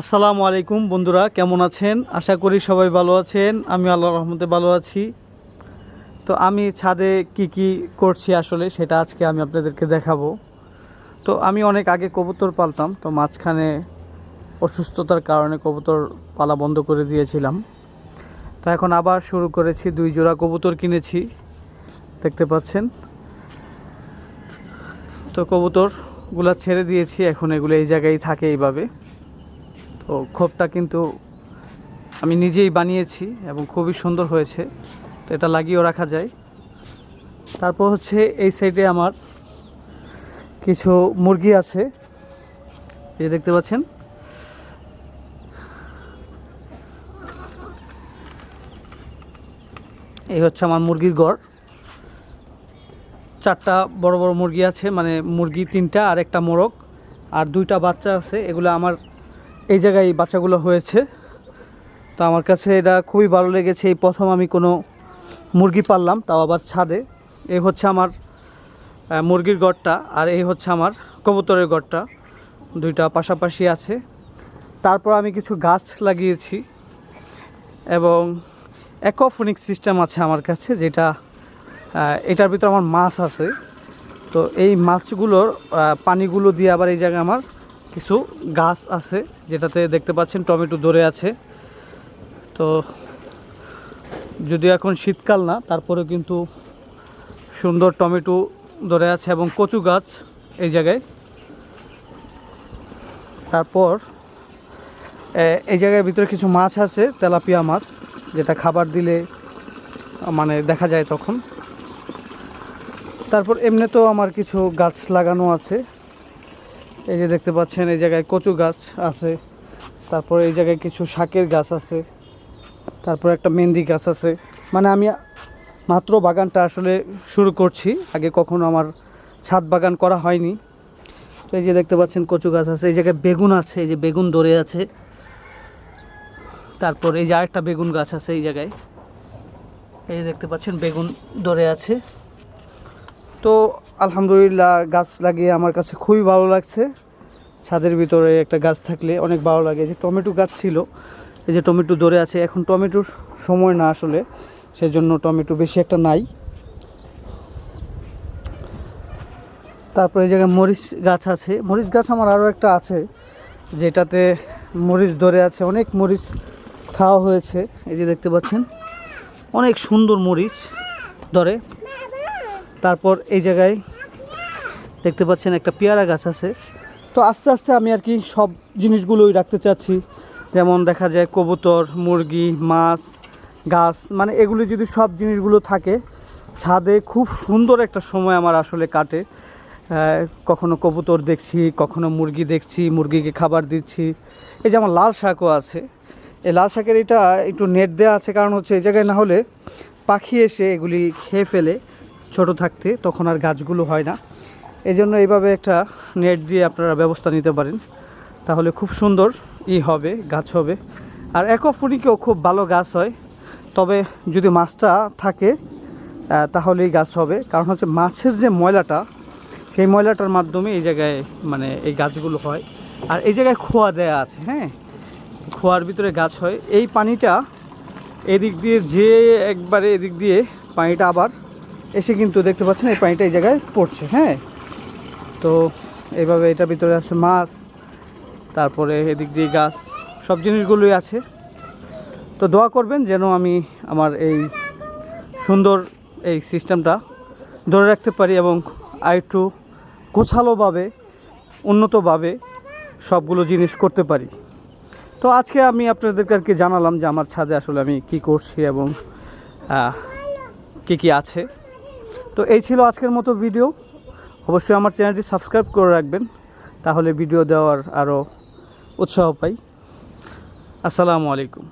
আসসালামু আলাইকুম বন্ধুরা, কেমন আছেন? আশা করি সবাই ভালো আছেন। আমি আল্লাহ রহমতে ভালো আছি। তো আমি ছাদে কি কি করছি আসলে সেটা আজকে আমি আপনাদেরকে দেখাবো। তো আমি অনেক আগে কবুতর পালতাম, তো মাঝখানে অসুস্থতার কারণে কবুতর পালা বন্ধ করে দিয়েছিলাম। তো এখন আবার শুরু করেছি, দুই জোড়া কবুতর কিনেছি। দেখতে পাচ্ছেন? তো কবুতরগুলা ছেড়ে দিয়েছি, এখন এগুলো এই জায়গায় থাকে এইভাবে। তো খোপটা কিন্তু আমি নিজেই বানিয়েছি এবং খুবই সুন্দর হয়েছে। তো এটা লাগিয়েও রাখা যায়। তারপর হচ্ছে এই সাইডে আমার কিছু মুরগি আছে। এই দেখতে পাচ্ছেন? এই হচ্ছে আমার মুরগির গড়। চারটা বড় বড় মুরগি আছে মানে মুরগি তিনটা আর একটা মোরগ। আর দুইটা বাচ্চা আছে, এগুলো আমার এই জায়গায় এই বাচ্চাগুলো হয়েছে। তো আমার কাছে এটা খুবই ভালো লেগেছে। এই প্রথম আমি কোনো মুরগি পাললাম, তাও আবার ছাদে। এই হচ্ছে আমার মুরগির গড়টা আর এই হচ্ছে আমার কবুতরের গড়টা। দুইটা পাশাপাশি আছে। তারপর আমি কিছু গাছ লাগিয়েছি এবং অ্যাকোফোনিক সিস্টেম আছে আমার কাছে, যেটা এটার ভিতরে আমার মাছ আছে। তো এই মাছগুলোর পানিগুলো দিয়ে আবার এই জায়গায় আমার কিছু গাছ আছে যেটাতে দেখতে পাচ্ছেন টমেটো ধরে আছে। তো যদিও এখন শীতকাল না, তারপরেও কিন্তু সুন্দর টমেটো ধরে আছে এবং কচু গাছ এই জায়গায়। তারপর এই জায়গার ভিতরে কিছু মাছ আছে, তেলাপিয়া মাছ, যেটা খাবার দিলে মানে দেখা যায় তখন। তারপর এমনিতেও আমার কিছু গাছ লাগানো আছে। এই যে দেখতে পাচ্ছেন, এই জায়গায় কচু গাছ আছে, তারপর এই জায়গায় কিছু শাকের গাছ আছে, তারপর একটা মেহেন্দি গাছ আছে। মানে আমি মাত্র বাগানটা আসলে শুরু করছি, আগে কখনো আমার ছাদ বাগান করা হয়নি। তো এই যে দেখতে পাচ্ছেন, কচু গাছ আছে, এই জায়গায় বেগুন আছে, এই যে বেগুন ধরে আছে। তারপর এই যে আরেকটা বেগুন গাছ আছে এই জায়গায়। এই দেখতে পাচ্ছেন, বেগুন ধরে আছে। তো আলহামদুলিল্লাহ গাছ লাগিয়ে আমার কাছে খুবই ভালো লাগছে। ছাদের ভিতরে একটা গাছ থাকলে অনেক ভালো লাগে। যে টমেটো গাছ ছিল, এই যে টমেটো ধরে আছে, এখন টমেটোর সময় না আসলে, সেজন্য টমেটো বেশি একটা নাই। তারপরে এই জায়গায় মরিচ গাছ আছে। মরিচ গাছ আমার আরও একটা আছে, যেটাতে মরিচ ধরে আছে। অনেক মরিচ খাওয়া হয়েছে। এই যে দেখতে পাচ্ছেন, অনেক সুন্দর মরিচ ধরে। তারপর এই জায়গায় দেখতে পাচ্ছেন একটা পেয়ারা গাছ আছে। তো আস্তে আস্তে আমি আর কি সব জিনিসগুলোই রাখতে চাচ্ছি। যেমন দেখা যায় কবুতর, মুরগি, মাছ, গাছ মানে এগুলি যদি সব জিনিসগুলো থাকে, ছাদে খুব সুন্দর একটা সময় আমার আসলে কাটে। কখনো কবুতর দেখছি, কখনো মুরগি দেখছি, মুরগিকে খাবার দিচ্ছি। এই যে আমার লাল শাকও আছে। এই লাল শাকের এটা একটু নেট দেওয়া আছে, কারণ হচ্ছে এই জায়গায় না হলে পাখি এসে এগুলি খেয়ে ফেলে। ছোট থাকতে তখন আর গাছগুলো হয় না। এই জন্য এইভাবে একটা নেট দিয়ে আপনারা ব্যবস্থা নিতে পারেন। তাহলে খুব সুন্দর ই হবে, গাছ হবে। আর অ্যাকোফোনিকেও খুব ভালো গাছ হয়। তবে যদি মাছটা থাকে তাহলেই গাছ হবে। কারণ হচ্ছে মাছের যে ময়লাটা, সেই ময়লাটার মাধ্যমে এই জায়গায় মানে এই গাছগুলো হয়। আর এই জায়গায় খোয়া দেয়া আছে হ্যাঁ? খোয়ার ভিতরে গাছ হয়। এই পানিটা এদিক দিয়ে যে একবারে এদিক দিয়ে পানিটা আবার এসে কিন্তু দেখতে পাচ্ছেন এই পানিটা এই জায়গায় পড়ছে হ্যাঁ? তো এইভাবে এটার ভিতরে আছে মাছ, তারপরে এদিক দিয়ে গাছ, সব জিনিসগুলোই আছে। তো দোয়া করবেন যেন আমি আমার এই সুন্দর এই সিস্টেমটা ধরে রাখতে পারি এবং আর একটু গোছালোভাবে, উন্নতভাবে সবগুলো জিনিস করতে পারি। তো আজকে আমি আপনাদেরকে জানালাম যে আমার ছাদে আসলে আমি কি করছি এবং কি কি আছে। তো এই ছিল আজকের মতো ভিডিও অবশ্যই আমার চ্যানেলটি সাবস্ক্রাইব করে রাখবেন, তাহলে ভিডিও দেওয়ার আরও উৎসাহ পাই। আসসালামু আলাইকুম।